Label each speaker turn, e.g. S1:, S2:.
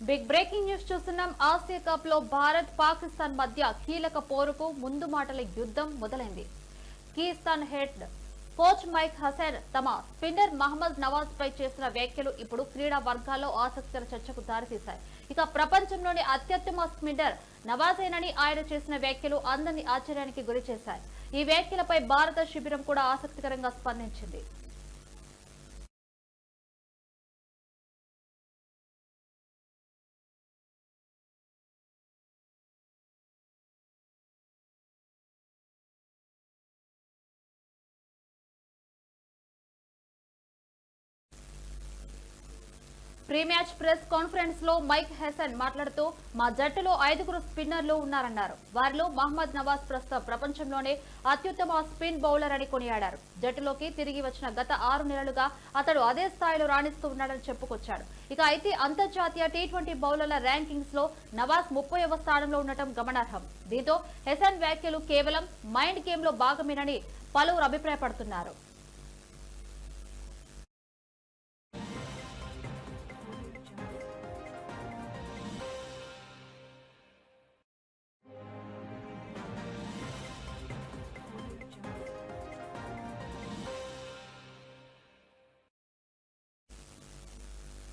S1: Big breaking news చూస్తున్నాం. Asia కప్లో భారత్ పాకిస్తాన్ మధ్య కీలక పోరుకు ముందు మాటల యుద్ధం మొదలైంది. కీస్తాన్ హెడ్ కోచ్ మైక్ హసన్ తమ స్పిన్నర్ మహమ్మద్ నవాజ్ పై చేసిన వ్యాఖ్యలు ఇప్పుడు క్రీడా వర్గాల్లో ఆసక్తికర చర్చకు దారితీశాయి. ఇక ప్రపంచంలోని అత్యుత్తమ స్పిన్నర్ నవాజేనని ఆయన చేసిన వ్యాఖ్యలు అందరినీ ఆశ్చర్యానికి గురి చేశాయి ఈ వ్యాఖ్యలపై భారత శిబిరం కూడా ఆసక్తికరంగా స్పందించింది. ప్రీ మ్యాచ్ ప్రెస్ కాన్ఫరెన్స్లో మైక్ హెసన్ మాట్లాడుతూ మా జట్టులో ఐదుగురు స్పిన్నర్లు ఉన్నారన్నారు. వారిలో మహమ్మద్ నవాజ్ ప్రస్తుతం ప్రపంచంలోనే అత్యుత్తమ స్పిన్ బౌలర్ అని కొనియాడారు. జట్టులోకి తిరిగి వచ్చిన గత ఆరు నెలలుగా అతడు అదే స్థాయిలో రాణిస్తూ ఉన్నాడని చెప్పుకొచ్చాడు. ఇక అయితే అంతర్జాతీయ టీ ట్వంటీ బౌలర్ల ర్యాంకింగ్స్లో నవాజ్ ముప్పైవ స్థానంలో ఉండటం గమనార్హం. దీంతో హెసన్ వ్యాఖ్యలు కేవలం మైండ్ గేమ్లో భాగమేనని పలువురు అభిప్రాయపడుతున్నారు.